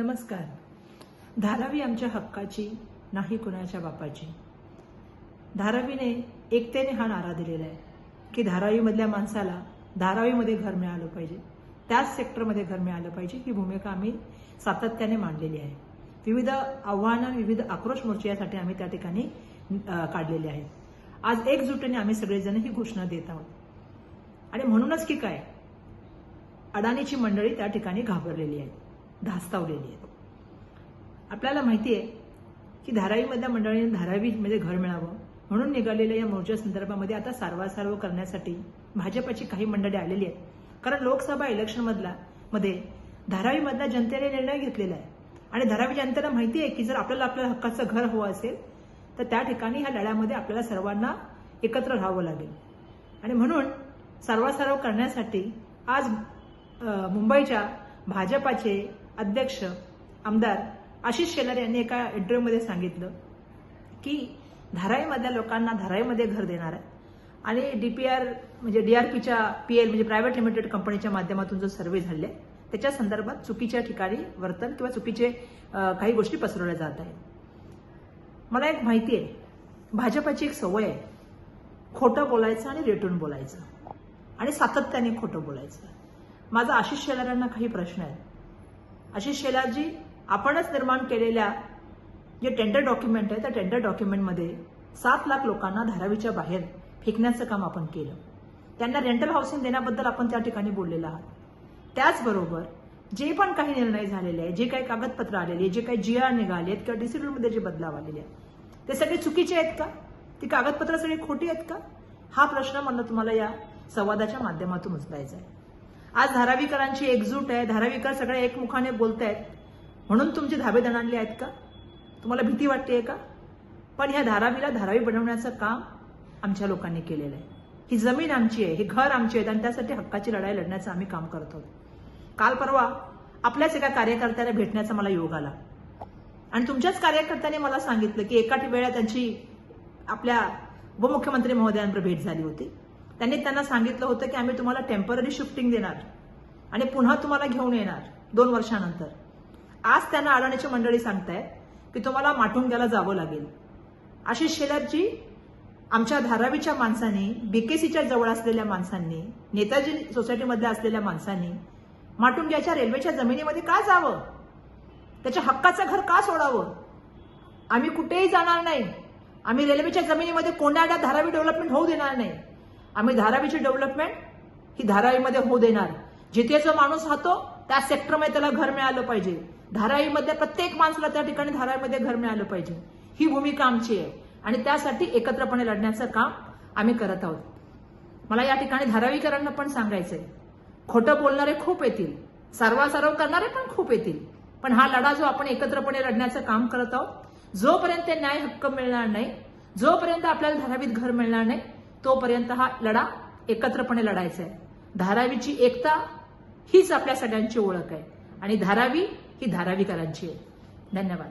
नमस्कार. धारावी आमच्या हक्काची नाही कुणाच्या बापाची. धारावीने एकतेने हा नारा दिलेला आहे की धारावीमधल्या माणसाला धारावीमध्ये घर मिळालं पाहिजे. त्याच सेक्टरमध्ये घर मिळालं पाहिजे ही भूमिका आम्ही सातत्याने मांडलेली आहे. विविध आव्हानं विविध आक्रोश मोर्चे यासाठी आम्ही त्या ठिकाणी काढलेले आहेत. आज एकजुटीने आम्ही सगळेजण ही घोषणा देत आहोत. आणि म्हणूनच की काय अडाणीची मंडळी त्या ठिकाणी घाबरलेली आहे. धास्तावलेली आहेत. आपल्याला माहिती आहे की धारावीमधल्या मंडळींनी धारावीमध्ये म्हणजे घर मिळावं म्हणून निघालेल्या या मोर्चा संदर्भामध्ये आता सारवासारव करण्यासाठी भाजपाची काही मंडळी आलेली आहेत. कारण लोकसभा इलेक्शनमधला मध्ये धारावीमधल्या जनतेने निर्णय घेतलेला आहे. आणि धारावी जनतेला माहिती आहे की जर आपल्याला आपल्या हक्काचं घर हवं असेल तर त्या ठिकाणी ह्या लढ्यामध्ये आपल्याला सर्वांना एकत्र राहावं लागेल. आणि म्हणून सर्वासर्व करण्यासाठी आज मुंबईच्या भाजपाचे अध्यक्ष आमदार आशिष शेलार यांनी एका इंटरव्ह्यूमध्ये सांगितलं की धारावीमधल्या लोकांना धारावीमध्ये घर देणार आहे. आणि डी पी आर म्हणजे डी आर पीच्या पी एल म्हणजे प्रायव्हेट लिमिटेड कंपनीच्या माध्यमातून जो सर्व्हे झाले त्याच्या संदर्भात चुकीच्या ठिकाणी वर्तन किंवा चुकीचे काही गोष्टी पसरवल्या जात आहेत. मला एक माहिती आहे भाजपाची एक सवय आहे खोटं बोलायचं आणि रेटून बोलायचं. आणि सातत्याने खोटं बोलायचं. माझा आशिष शेलारांना काही प्रश्न आहेत. आशिष शेलारजी आपणच निर्माण केलेल्या जे टेंडर डॉक्युमेंट आहे त्या टेंडर डॉक्युमेंटमध्ये सात लाख लोकांना धारावीच्या बाहेर फेकण्याचं काम आपण केलं. त्यांना रेंटल हाऊसिंग देण्याबद्दल आपण त्या ठिकाणी बोललेलो आहात. त्याचबरोबर जे पण काही निर्णय झालेले आहे जे काही कागदपत्र आलेली आहे जे काही जी आर निघाले आहेत किंवा डिसिप्लिनमध्ये जे बदलाव आलेले आहेत ते सगळे चुकीचे आहेत का? ती कागदपत्र सगळी खोटी आहेत का? हा प्रश्न मला तुम्हाला या संवादाच्या माध्यमातून उचलायचा आहे. आज धारावीकरांची एकजूट आहे. धारावीकर सगळे एकमुखाने बोलत आहेत म्हणून तुमचे धाबे दणाणले आहेत का? तुम्हाला भीती वाटते का? पण ह्या धारावीला धारावी बनवण्याचं काम आमच्या लोकांनी केलेलं आहे. ही जमीन आमची आहे. हे घर आमची आहे आणि त्यासाठी हक्काची लढाई लढण्याचं आम्ही काम करत आहोत. काल परवा आपल्याच एका कार्यकर्त्याला भेटण्याचा मला योग आला. आणि तुमच्याच कार्यकर्त्याने मला सांगितलं की एका वेळा त्यांची आपल्या उपमुख्यमंत्री महोदयांवर भेट झाली होती. त्यांनी त्यांना सांगितलं होतं की आम्ही तुम्हाला टेंपररी शिफ्टिंग देणार. आणि पुन्हा तुम्हाला घेऊन येणार दोन वर्षानंतर. आज त्यांना अडाणीची मंडळी सांगतायत की तुम्हाला माटुंग्याला जावं लागेल. आशिष शेलारजी आमच्या धारावीच्या माणसांनी बीकेसीच्या जवळ असलेल्या माणसांनी नेताजी सोसायटीमधल्या असलेल्या माणसांनी माटुंग्याच्या रेल्वेच्या जमिनीमध्ये का जावं? त्याच्या हक्काचं घर का सोडावं? आम्ही कुठेही जाणार नाही. आम्ही रेल्वेच्या जमिनीमध्ये कोंडाड्या धारावी डेव्हलपमेंट होऊ देणार नाही. आम्ही धारावीची डेव्हलपमेंट ही धारावीमध्ये होऊ देणार. जिथे जो माणूस राहतो त्या सेक्टरमध्ये त्याला घर मिळालं पाहिजे. धारावीमध्ये प्रत्येक माणसाला त्या ठिकाणी धारावीमध्ये घर मिळालं पाहिजे. ही भूमिका आमची आहे. आणि त्यासाठी एकत्रपणे लढण्याचं काम आम्ही करत आहोत. मला या ठिकाणी धारावीकरांना पण सांगायचंय. खोटं बोलणारे खूप येतील. सर्वासर्व करणारे पण खूप येतील. पण हा लढा जो आपण एकत्रपणे लढण्याचं काम करत आहोत जोपर्यंत ते न्याय हक्क मिळणार नाही जोपर्यंत आपल्याला धारावीत घर मिळणार नाही तोपर्यंत हा लढा एकत्रपणे लढायचा आहे. धारावीची एकता हीच आपल्या सगळ्यांची ओळख आहे आणि धारावी ही धारावीकरांची आहे. धन्यवाद.